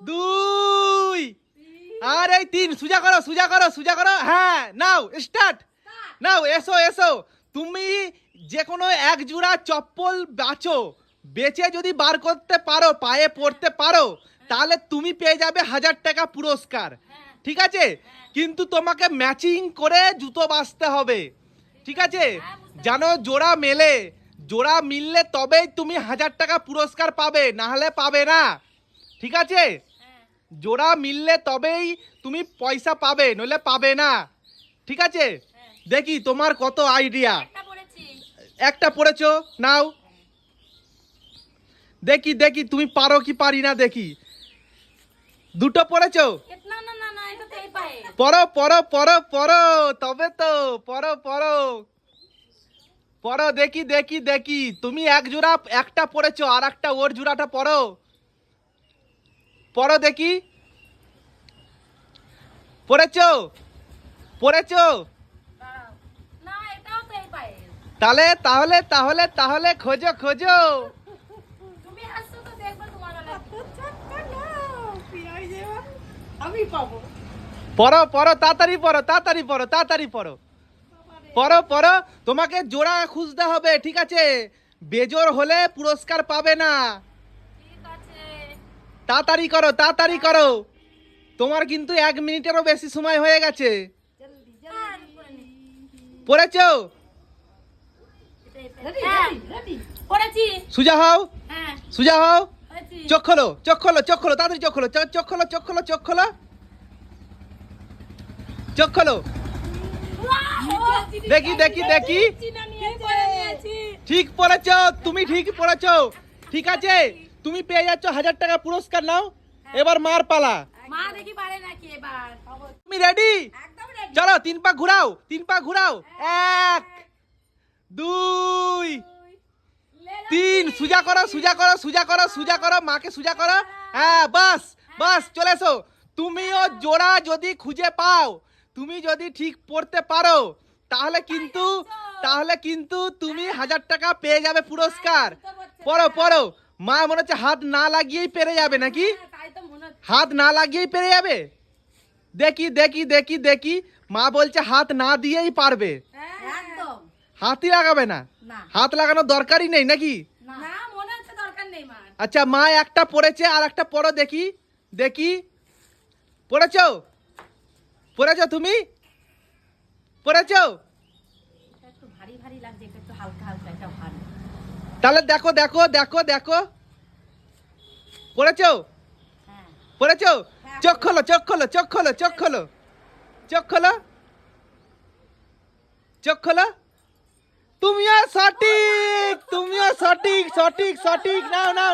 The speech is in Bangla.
দুই। আর এই তিন, সুজা করো সুজা করো সুজা করো। হ্যাঁ নাও স্টার্ট নাও, এসো এসো। তুমি যে কোনো এক জোড়া চপ্পল বাঁচো, বেচে যদি বার করতে পারো, পায়ে পড়তে পারো, তাহলে তুমি পেয়ে যাবে হাজার টাকা পুরস্কার। ঠিক আছে? কিন্তু তোমাকে ম্যাচিং করে জুতো বাঁচতে হবে। ঠিক আছে? জানো, জোড়া মেলে। জোড়া মিললে তবেই তুমি হাজার টাকা পুরস্কার পাবে, না হলে পাবে না। ঠিক আছে? জোড়া মিললে তবেই তুমি পয়সা পাবে নইলে পাবে না। ঠিক আছে? দেখি তোমার কত আইডিয়া। একটা পড়েছি। নাও। দেখি দেখি তুমি পারো কি পারি না দেখি। দুটো পড়েছো? পড়ো পড়ো পড়ো পড়ো তবে তো পড়ো পড়ো। পড়ো দেখি দেখি দেখি। তুমি এক জোড়া একটা পড়েছো আর একটা ওর জোড়াটা পড়ো। পড়ো দেখি। পড়েছো? পড়েছো? দাঁড়াও। না এটাও তো এই পায়ে তাহলে তাহলে তাহলে তাহলে খোঁজো খোঁজো। তুমি হাসছো তো দেখবে তোমার লাগবে আমি পাবো। পড়ো পড়ো তাড়াতাড়ি পড়ো তাড়াতাড়ি পড়ো তাড়াতাড়ি পড়ো। পড়ো পড়ো তোমাকে জোড়া খুঁজতে হবে ঠিক আছে? বেজোর হলে পুরস্কার পাবে না। তাড়াতাড়ি করো তাড়াতাড়ি করো। তোমার কিন্তু এক মিনিটেরও বেশি সময় হয়ে গেছে। পড়েছো? সুজা হও। সুজা হও। চোখ খোলো চোখ খোলো চোখ খোলো, তাড়াতাড়ি চোখ খোলো চোখ খোলো চোখ খোলো চোখ খোলো। চোখ খোলো। দেখি দেখি দেখি। ঠিক পড়েছ, তুমি ঠিক পড়েছো। ঠিক আছে? তুমি পেয়ে যাচ্ছ হাজার টাকা পুরস্কার নাও এবার মার পালা। মা দেখি পারে নাকি এবার। তুমি রেডি রেডি চলো তিন পা ঘুরাও তিন পা ঘুরাও। এক দুই তিন। সুজা করো সুজা করো সুজা করো সুজা করো মাকে সুজা করো। হ্যাঁ বাস বাস চলে এসো। তুমিও জোড়া যদি খুঁজে পাও তুমি যদি ঠিক পড়তে পারো তাহলে কিন্তু তাহলে কিন্তু তুমি হাজার টাকা পেয়ে যাবে পুরস্কার। পড়ো পড়ো। মা মনে হচ্ছে হাত না লাগিয়েই পেরে যাবে নাকি? হ্যাঁ, হাত না লাগিয়েই পেরে যাবে? দেখি দেখি দেখি দেখি। মা বলছে হাত না দিয়েই পারবে। হাতই লাগাবে না? হাত লাগানোর দরকারই নেই নাকি? আচ্ছা মা একটা পড়েছে আর একটা পড়ো দেখি দেখি। পড়েছো? পড়েছো তুমি? পড়েছো? একটু ভারী ভারী লাগছে একটু হালকা হালকা এটা ভারী। তাহলে দেখো দেখো দেখো দেখো। পড়েছ? পড়েছ? চোখ খোলো চোখ খোলো চোখ খোলো চোখ খোলো। চোখ খোলো। চোখ খোলো। তুমিও সঠিক তুমিও সঠিক সঠিক সঠিক। নাও নাও